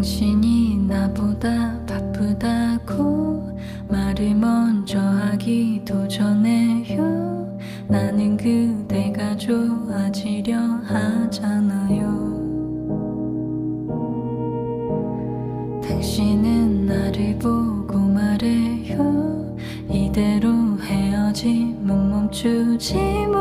당신이 나보다 바쁘다고 말을 먼저 하기도 전에요. 나는 그대가 좋아지려 하잖아요. 당신은 나를 보고 말해요. 이대로 헤어짐은 멈추지 못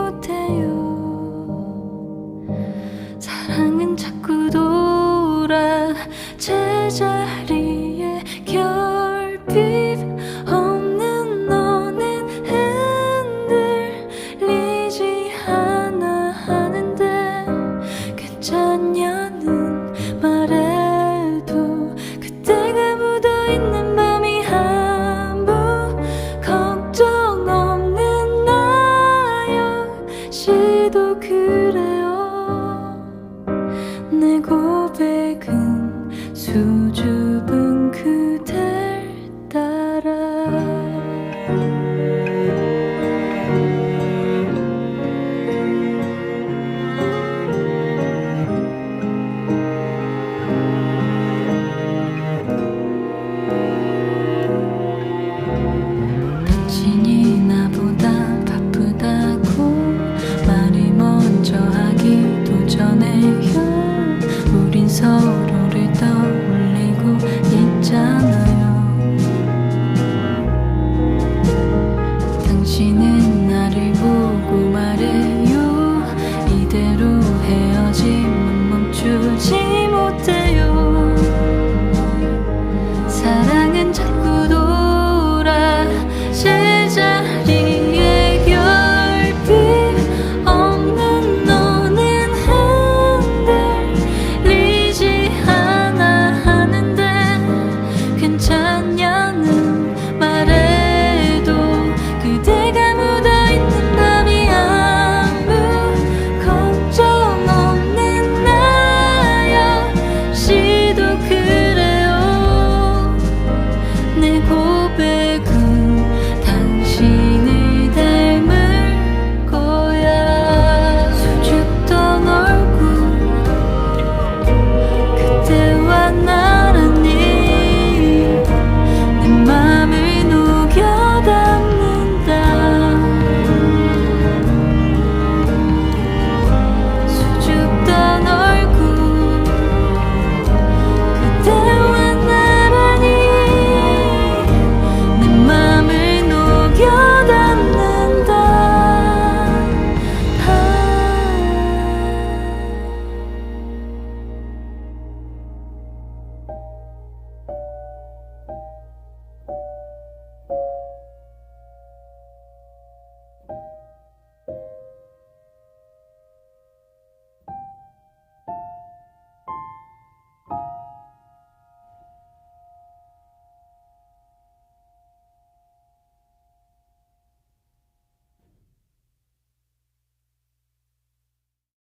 서로를 떠올리고 있잖아요. 당신은